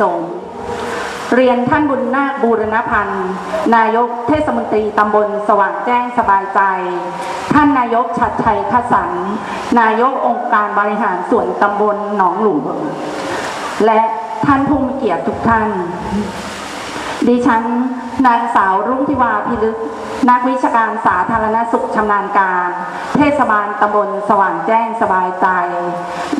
สงฆ์เรียนท่านบุญนาคบูรณพันธ์ นายกเทศมนตรีตำบลสว่างแจ้งสบายใจ ท่านนายกชัดชัยขสัน นายกองค์การบริหารส่วนตำบลหนองหลวงและท่านผู้มีเกียรติทุกท่าน ดิฉันนางสาวรุ่งทิวาพิลึก นักวิชาการสาธารณสุขชำนาญการ เทศบาลตำบลสว่างแจ้งสบายใจ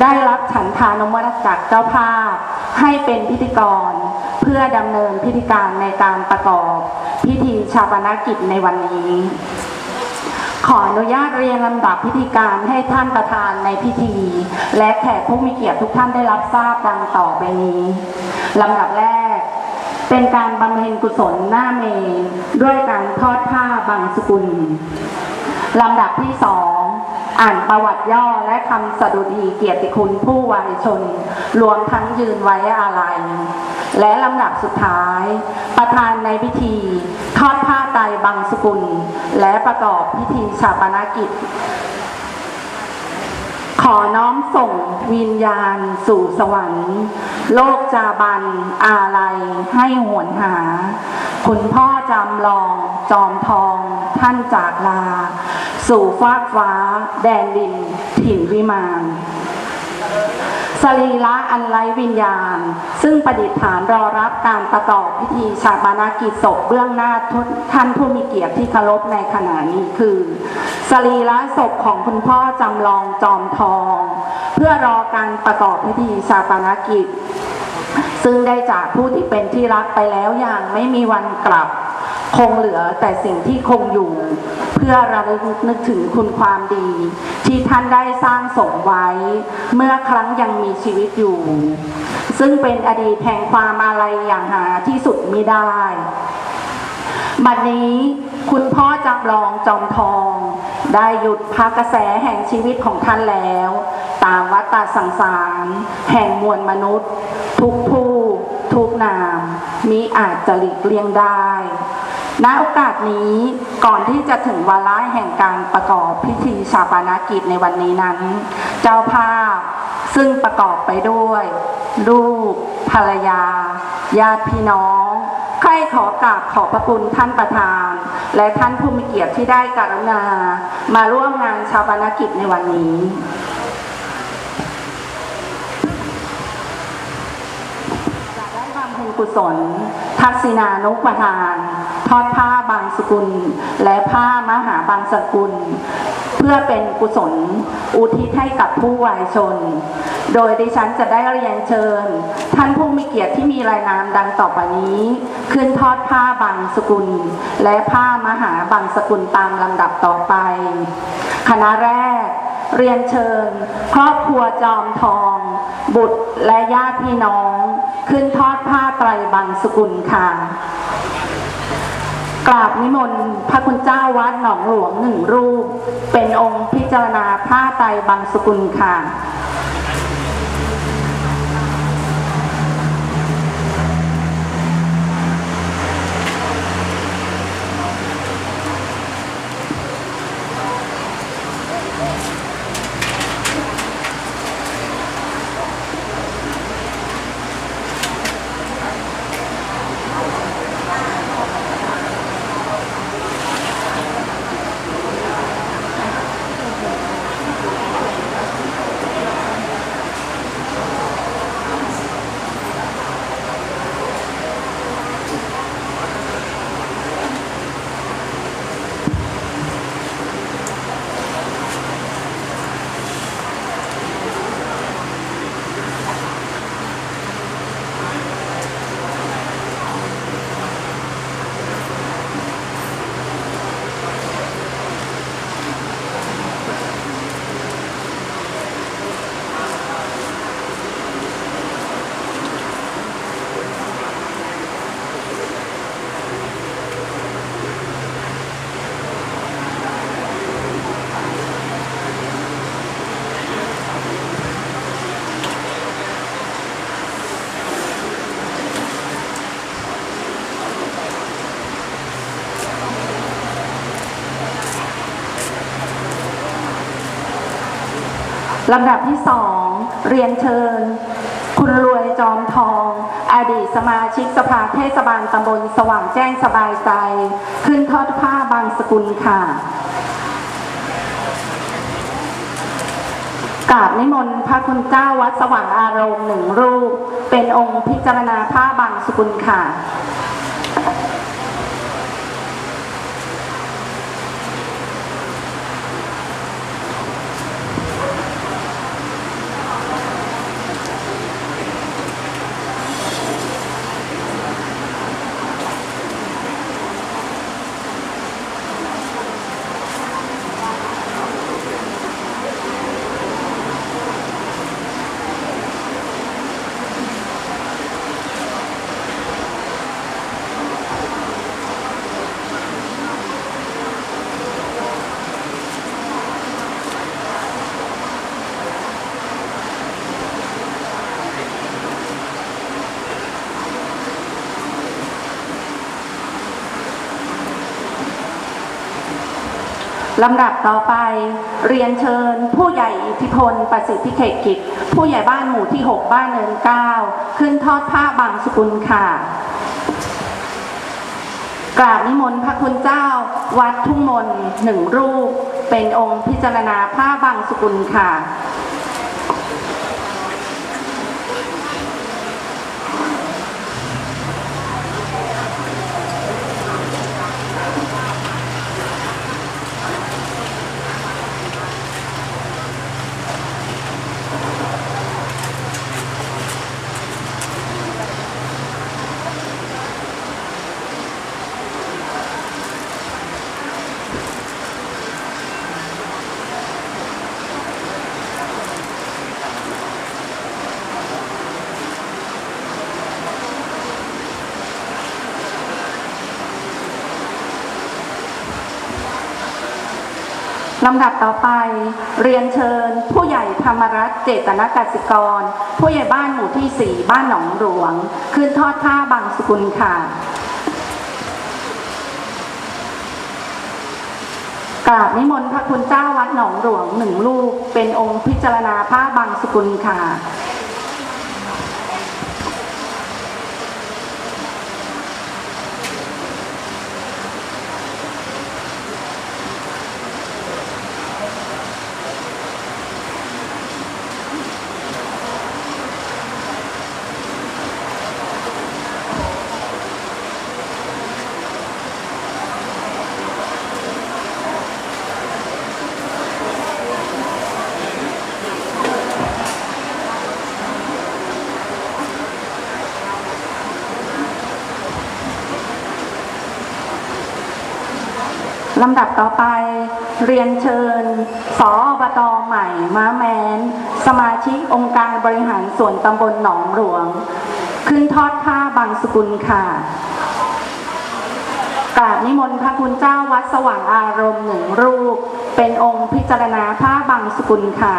ได้รับฉันทานุมัตจากเจ้าภาพ ให้เป็นพิธีกร เพื่อดำเนินพิธีการในการประกอบ พิธีชาปนกิจในวันนี้ ขออนุญาตเรียนลำดับพิธีการให้ท่านประธานในพิธี และแขกผู้มีเกียรติทุกท่านได้รับทราบดังต่อไปนี้ลำดับแรก เป็นการบำเพ็ญกุศลหน้าเมนด้วยการทอดผ้าบางสกุลลำดับที่สองอ่านประวัติย่อและคำสดุดีเกียรติคุณผู้วายชน รวมทั้งยืนไว้อาลัย และลำดับสุดท้าย ประธานในพิธี ทอดผ้าไตรบางสกุล และประกอบพิธีชาปนกิจ อน้อมส่งวิญญาณสู่สวรรค์ โลกจาบันอาลัยให้หวนหา คุณพ่อจำลองจอมทองท่านจากลา สู่ฟากฟ้า แดนดินถิ่นวิมาน สรีระอันไร้วิญญาณ ซึ่งประดิษฐานรอรับการประกอบพิธีชาปนกิจศพเบื้องหน้าท่านผู้มีเกียรติที่เคารพในขณะนี้คือ สรีระศพของคุณพ่อจำลองจอมทอง เพื่อรอการประกอบพิธีชาปนกิจ ซึ่งได้จากผู้ที่เป็นที่รักไปแล้วอย่างไม่มีวันกลับ คงเหลือแต่สิ่งที่คงอยู่ เพื่อระลึกนึกถึงคุณความดี ที่ท่านได้สร้างสมไว้ เมื่อครั้งยังมีชีวิตอยู่ ซึ่งเป็นอดีตแห่งความอาลัยอย่างหาที่สุดมิได้ บัดนี้คุณพ่อจำลองจอมทอง ได้หยุดพักกระแสแห่งชีวิตของท่านแล้ว ตามวัฏสังสาร แห่งมวลมนุษย์ ทุกผู้ ทุกนามมิอาจจะหลีกเลี่ยงได้ ณโอกาสนี้ก่อนที่จะถึงวาระแห่งการประกอบพิธีชาปนกิจในวันนี้นั้น เจ้าภาพซึ่งประกอบไปด้วย ลูก ภรรยา ญาติพี่น้องใครขอกราบขอบพระคุณท่านประธาน และท่านผู้มีเกียรติที่ได้กรุณา มาร่วมงานชาปนกิจในวันนี้ กุศล ทักษิณานุปทาน ทอดผ้าบางสกุล และผ้ามหาบางสกุล เพื่อเป็นกุศลอุทิศให้กับผู้วายชน โดยดิฉันจะได้เรียนเชิญ ท่านผู้มีเกียรติที่มีรายนามดังต่อไปนี้ ขึ้นทอดผ้าบางสกุล และผ้ามหาบางสกุลตามลำดับต่อไป คณะแรก เรียนเชิญ ครอบครัวจอมทอง บุตรและญาติพี่น้อง ขึ้นทอดผ้าไตรบังสกุลค่ะกราบนิมนต์พระคุณเจ้าวัดหนองหลวงหนึ่งรูป เป็นองค์พิจารณาผ้าไตรบังสกุลค่ะ ลำดับที่สองเรียนเชิญ คุณรวยจอมทอง อดีตสมาชิกสภาเทศบาลตำบลสว่างแจ้งสบายใจ ขึ้นทอดผ้าบางสกุลค่ะกราบนิมนต์พระคุณเจ้าวัดสว่างอารมณ์หนึ่งรูป เป็นองค์พิจารณาผ้าบางสกุลค่ะ ลำดับต่อไปเรียนเชิญ ผู้ใหญ่อิทธิพลประสิทธิเขตกิจ ผู้ใหญ่บ้านหมู่ที่ 6 บ้านเนินเก้าขึ้นทอดผ้าบางสกุลค่ะ กราบนิมนต์พระคุณเจ้า วัดทุ่งมนหนึ่งรูป เป็นองค์พิจารณาผ้าบางสกุลค่ะ ลำดับต่อไปเรียนเชิญ ผู้ใหญ่ธรรมรัตน์เจตนกสิกร ผู้ใหญ่บ้านหมู่ที่สี่บ้านหนองหลวงขึ้นทอดผ้าบางสกุลค่ะ กราบนิมนต์พระคุณเจ้าวัดหนองหลวงหนึ่งลูก เป็นองค์พิจารณาผ้าบางสกุลค่ะ เรียนเชิญ สอบตใหม่ม้าแมน สมาชิกองค์การบริหารส่วนตำบลหนองหลวง ขึ้นทอดผ้าบางสกุลค่ะกราบนิมนต์พระคุณเจ้าวัดสว่างอารมณ์หนึ่งรูป เป็นองค์พิจารณาผ้าบางสกุลค่ะ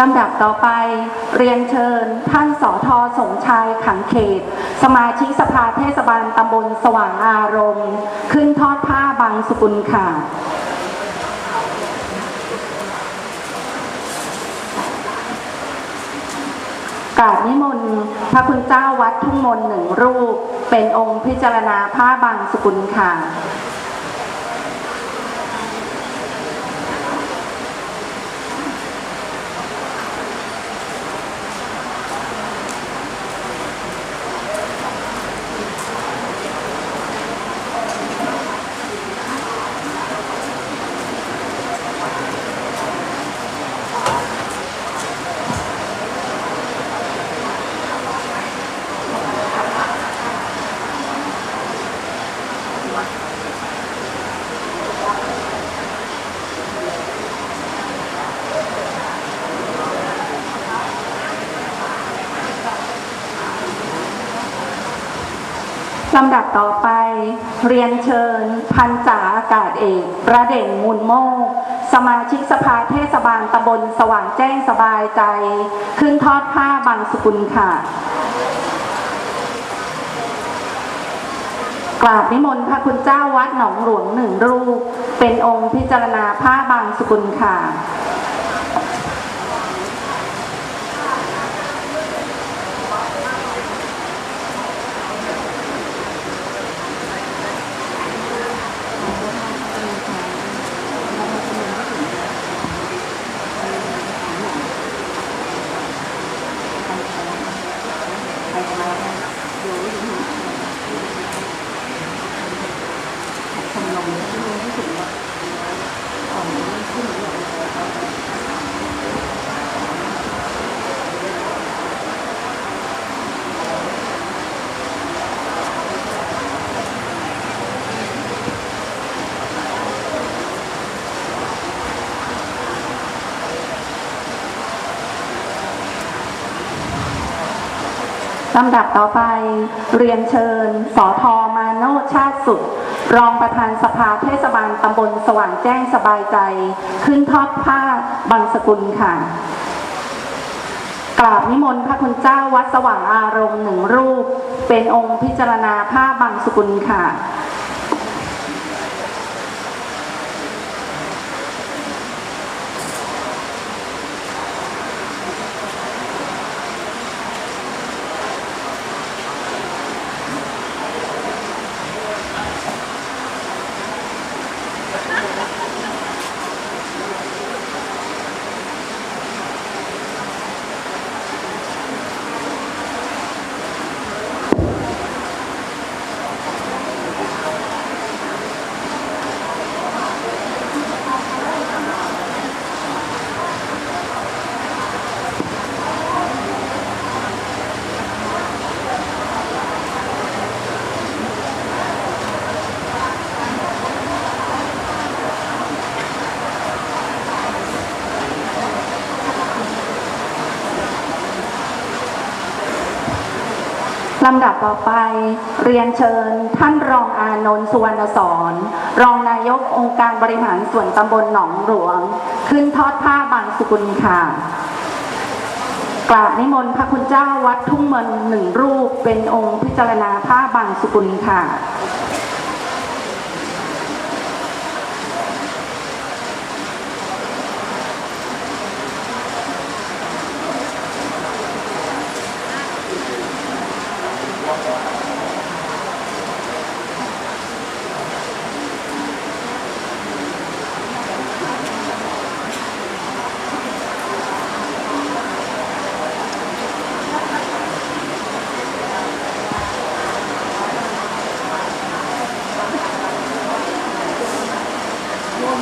ลำดับต่อไปเรียนเชิญท่านสอทอสมชายขังเขต สมาชิกสภาเทศบาลตำบลสว่างอารมณ์ ขึ้นทอดผ้าบางสกุลค่ะกราบนิมนต์พระคุณเจ้าวัดทุ่งมนหนึ่งรูป เป็นองค์พิจารณาผ้าบางสกุลค่ะ ลำดับต่อไป เรียนเชิญ พันจ่าอากาศเอกประเด่นมูลโมก สมาชิกสภาเทศบาลตำบลสว่างแจ้งสบายใจ ขึ้นทอดผ้าบางสกุลค่ะ กราบนิมนต์พระคุณเจ้าวัดหนองหลวงหนึ่งรูป เป็นองค์พิจารณาผ้าบางสกุลค่ะ 有一种 ลำดับต่อไปเรียนเชิญสอทอมาโนชชาติสุด รองประธานสภาเทศบาลตำบลสว่างแจ้งสบายใจ ขึ้นทอดผ้าบางสกุลค่ะ กราบนิมนต์พระคุณเจ้าวัดสว่างอารมณ์หนึ่งรูป เป็นองค์พิจารณาผ้าบางสกุลค่ะ ลำดับต่อไปเรียนเชิญท่านรองอานนท์สุวรรณสอนรองนายกองค์การบริหารส่วนตำบลหนองหลวง ขึ้นทอดผ้าบางสกุลค่ะกราบนิมนต์พระคุณเจ้าวัดทุ่งเมินหนึ่งรูปเป็นองค์พิจารณาผ้าบางสกุลค่ะ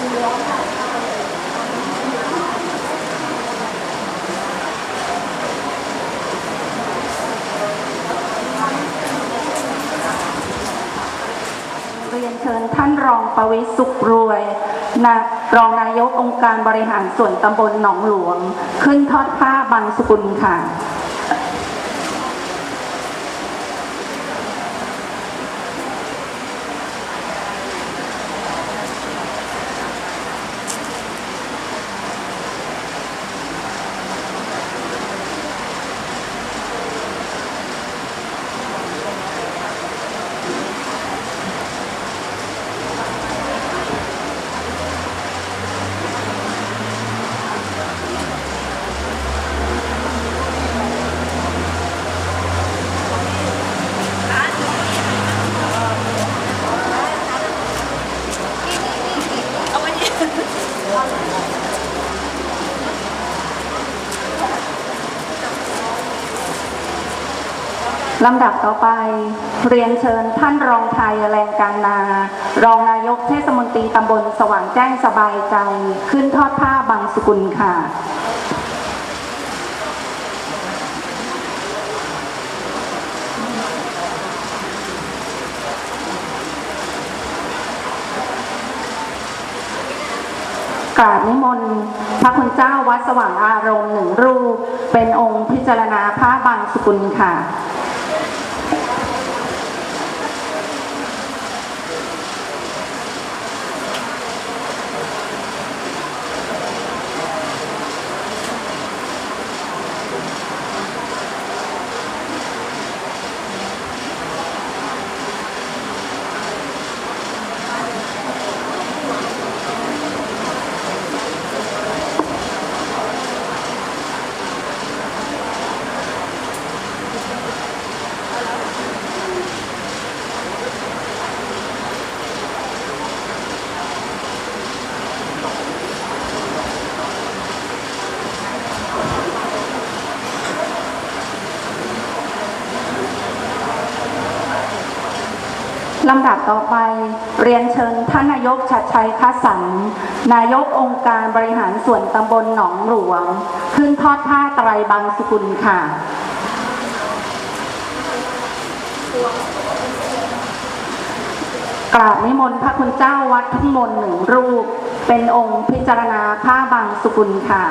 เรียนเชิญท่านรองประวิสุขรวยนะรองนายกองค์การบริหารส่วนตำบลหนองหลวง ขึ้นทอดผ้าบางสกุลค่ะ ลำดับต่อไป เรียนเชิญท่านรองไทยแรงการนา รองนายกเทศมนตรีตำบลสว่างแจ้งสบายใจ ขึ้นทอดผ้าบางสกุลค่ะกราบนิมนต์พระคุณเจ้าวัดสว่างอารมณ์หนึ่งรูป เป็นองค์พิจารณาผ้าบางสกุลค่ะ ลำดับต่อไปเรียนเชิญท่านนายกชัดชัยคัสสันนายกองค์การบริหารส่วนตำบลหนองหลวง ขึ้นทอดผ้าไตรบังสกุลค่ะ กราบนิมนต์พระคุณเจ้าวัดทุ่งมนหนึ่งรูป เป็นองค์พิจารณาผ้าบางสกุลค่ะ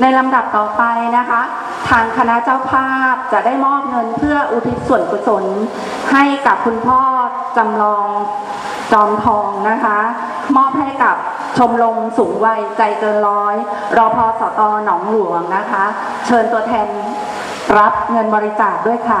ในลำดับต่อไปนะคะ ทางคณะเจ้าภาพจะได้มอบเงินเพื่ออุทิศส่วนกุศล ให้กับคุณพ่อจำลองจอมทองนะคะ มอบให้กับชมรมสูงวัยใจเกินร้อยรอพอสตอหนองหลวงนะคะ เชิญตัวแทนรับเงินบริจาคด้วยค่ะ